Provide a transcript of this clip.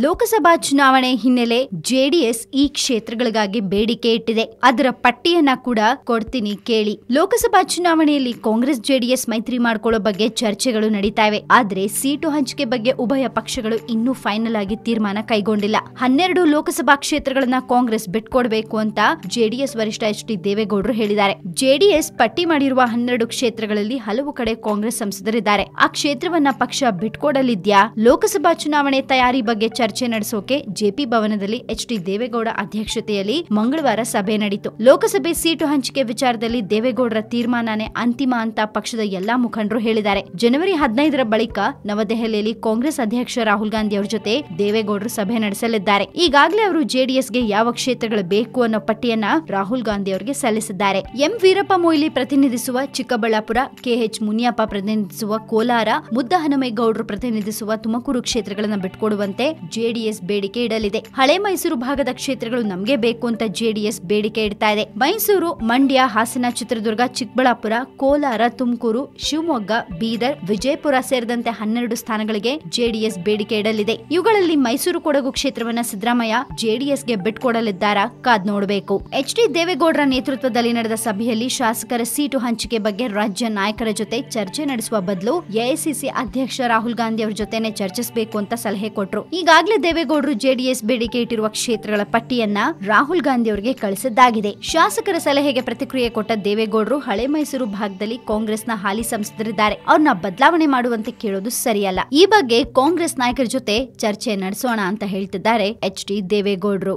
ಲೋಕಸಭಾ ಚುನಾವಣೆ ಹಿನ್ನೆಲೆ ಜೆಡಿಎಸ್ ಈ ಕ್ಷೇತ್ರಗಳಿಗಾಗಿ ಬೇಡಿಕೆ ಇಟ್ಟಿದೆ. ಅದರ ಪಟ್ಟಿಯನ್ನ ಕೂಡ ಕೊಡ್ತೀನಿ ಕೇಳಿ. ಲೋಕಸಭಾ ಚುನಾವಣೆಯಲ್ಲಿ ಕಾಂಗ್ರೆಸ್, ಜೆಡಿಎಸ್ ಮೈತ್ರಿ ಮಾಡಿಕೊಳ್ಳೋ ಬಗ್ಗೆ ಚರ್ಚೆಗಳು ನಡೀತಾ ಇವೆ. ಆದ್ರೆ ಸೀಟು ಹಂಚಿಕೆ ಬಗ್ಗೆ ಉಭಯ ಪಕ್ಷಗಳು ಇನ್ನೂ ಫೈನಲ್ ಆಗಿ ತೀರ್ಮಾನ ಕೈಗೊಂಡಿಲ್ಲ. ಹನ್ನೆರಡು ಲೋಕಸಭಾ ಕ್ಷೇತ್ರಗಳನ್ನ ಕಾಂಗ್ರೆಸ್ ಬಿಟ್ಕೊಡ್ಬೇಕು ಅಂತ ಜೆಡಿಎಸ್ ವರಿಷ್ಠ ಎಚ್ ಡಿ ದೇವೇಗೌಡರು ಹೇಳಿದ್ದಾರೆ. ಜೆಡಿಎಸ್ ಪಟ್ಟಿ ಮಾಡಿರುವ ಹನ್ನೆರಡು ಕ್ಷೇತ್ರಗಳಲ್ಲಿ ಹಲವು ಕಡೆ ಕಾಂಗ್ರೆಸ್ ಸಂಸದರಿದ್ದಾರೆ. ಆ ಕ್ಷೇತ್ರವನ್ನ ಪಕ್ಷ ಬಿಟ್ಕೊಡಲಿದ್ಯಾ? ಲೋಕಸಭಾ ಚುನಾವಣೆ ತಯಾರಿ ಬಗ್ಗೆ ಚರ್ಚೆ ನಡೆಸೋಕೆ ಜೆಪಿ ಭವನದಲ್ಲಿ ಎಚ್ ಡಿ ದೇವೇಗೌಡ ಅಧ್ಯಕ್ಷತೆಯಲ್ಲಿ ಮಂಗಳವಾರ ಸಭೆ ನಡೆಯಿತು ಲೋಕಸಭೆ ಸೀಟು ಹಂಚಿಕೆ ವಿಚಾರದಲ್ಲಿ ದೇವೇಗೌಡರ ತೀರ್ಮಾನನೇ ಅಂತಿಮ ಅಂತ ಪಕ್ಷದ ಎಲ್ಲಾ ಮುಖಂಡರು ಹೇಳಿದ್ದಾರೆ. ಜನವರಿ ಹದಿನೈದರ ಬಳಿಕ ನವದೆಹಲಿಯಲ್ಲಿ ಕಾಂಗ್ರೆಸ್ ಅಧ್ಯಕ್ಷ ರಾಹುಲ್ ಗಾಂಧಿ ಅವರ ಜೊತೆ ದೇವೇಗೌಡರು ಸಭೆ ನಡೆಸಲಿದ್ದಾರೆ. ಈಗಾಗಲೇ ಅವರು ಜೆಡಿಎಸ್ಗೆ ಯಾವ ಕ್ಷೇತ್ರಗಳು ಬೇಕು ಅನ್ನೋ ಪಟ್ಟಿಯನ್ನ ರಾಹುಲ್ ಗಾಂಧಿ ಅವರಿಗೆ ಸಲ್ಲಿಸಿದ್ದಾರೆ. ಎಂ ವೀರಪ್ಪ ಮೊಯ್ಲಿ ಪ್ರತಿನಿಧಿಸುವ ಚಿಕ್ಕಬಳ್ಳಾಪುರ ಕೆಎಚ್ ಮುನಿಯಪ್ಪ ಪ್ರತಿನಿಧಿಸುವ ಕೋಲಾರ, ಮುದ್ದಹನುಮೇಗೌಡರು ಪ್ರತಿನಿಧಿಸುವ ತುಮಕೂರು ಕ್ಷೇತ್ರಗಳನ್ನು ಬಿಟ್ಕೊಡುವಂತೆ ಜೆಡಿಎಸ್ ಬೇಡಿಕೆ ಇಡಲಿದೆ. ಹಳೆ ಮೈಸೂರು ಭಾಗದ ಕ್ಷೇತ್ರಗಳು ನಮಗೆ ಬೇಕು ಅಂತ ಜೆಡಿಎಸ್ ಬೇಡಿಕೆ ಇಡ್ತಾ ಇದೆ. ಮೈಸೂರು, ಮಂಡ್ಯ ಹಾಸನ ಚಿತ್ರದುರ್ಗ ಚಿಕ್ಕಬಳ್ಳಾಪುರ, ಕೋಲಾರ, ತುಮಕೂರು, ಶಿವಮೊಗ್ಗ, ಬೀದರ್, ವಿಜಯಪುರ ಸೇರಿದಂತೆ ಹನ್ನೆರಡು ಸ್ಥಾನಗಳಿಗೆ ಜೆಡಿಎಸ್ ಬೇಡಿಕೆ ಇಡಲಿದೆ. ಇವುಗಳಲ್ಲಿ ಮೈಸೂರು ಕೊಡಗು ಕ್ಷೇತ್ರವನ್ನ ಸಿದ್ದರಾಮಯ್ಯ ಜೆಡಿಎಸ್ಗೆ ಬಿಟ್ಕೊಡಲಿದ್ದಾರ ಕಾದ್ ನೋಡಬೇಕು. ಎಚ್ ಡಿ ದೇವೇಗೌಡರ ನೇತೃತ್ವದಲ್ಲಿ ನಡೆದ ಸಭೆಯಲ್ಲಿ ಶಾಸಕರ ಸೀಟು ಹಂಚಿಕೆ ಬಗ್ಗೆ ರಾಜ್ಯ ನಾಯಕರ ಜೊತೆ ಚರ್ಚೆ ನಡೆಸುವ ಬದಲು ಎಐಸಿಸಿ ಅಧ್ಯಕ್ಷ ರಾಹುಲ್ ಗಾಂಧಿ ಅವರ ಜೊತೆನೆ ಚರ್ಚಿಸಬೇಕು ಅಂತ ಸಲಹೆ ಕೊಟ್ರು. ಈಗಾಗಲೇ ದೇವೇಗೌಡರು ಜೆಡಿಎಸ್ ಬೇಡಿಕೆ ಇಟ್ಟಿರುವ ಕ್ಷೇತ್ರಗಳ ಪಟ್ಟಿಯನ್ನ ರಾಹುಲ್ ಗಾಂಧಿ ಅವರಿಗೆ ಕಳಿಸಿದ್ದಾಗಿದೆ. ಶಾಸಕರ ಸಲಹೆಗೆ ಪ್ರತಿಕ್ರಿಯೆ ಕೊಟ್ಟ ದೇವೇಗೌಡರು ಹಳೆ ಮೈಸೂರು ಭಾಗದಲ್ಲಿ ಕಾಂಗ್ರೆಸ್ನ ಹಾಲಿ ಸಂಸದರಿದ್ದಾರೆ. ಅವ್ರನ್ನ ಬದಲಾವಣೆ ಮಾಡುವಂತೆ ಕೇಳೋದು ಸರಿಯಲ್ಲ. ಈ ಬಗ್ಗೆ ಕಾಂಗ್ರೆಸ್ ನಾಯಕರ ಜೊತೆ ಚರ್ಚೆ ನಡೆಸೋಣ ಅಂತ ಹೇಳ್ತಿದ್ದಾರೆ ಎಚ್ ಡಿ ದೇವೇಗೌಡರು.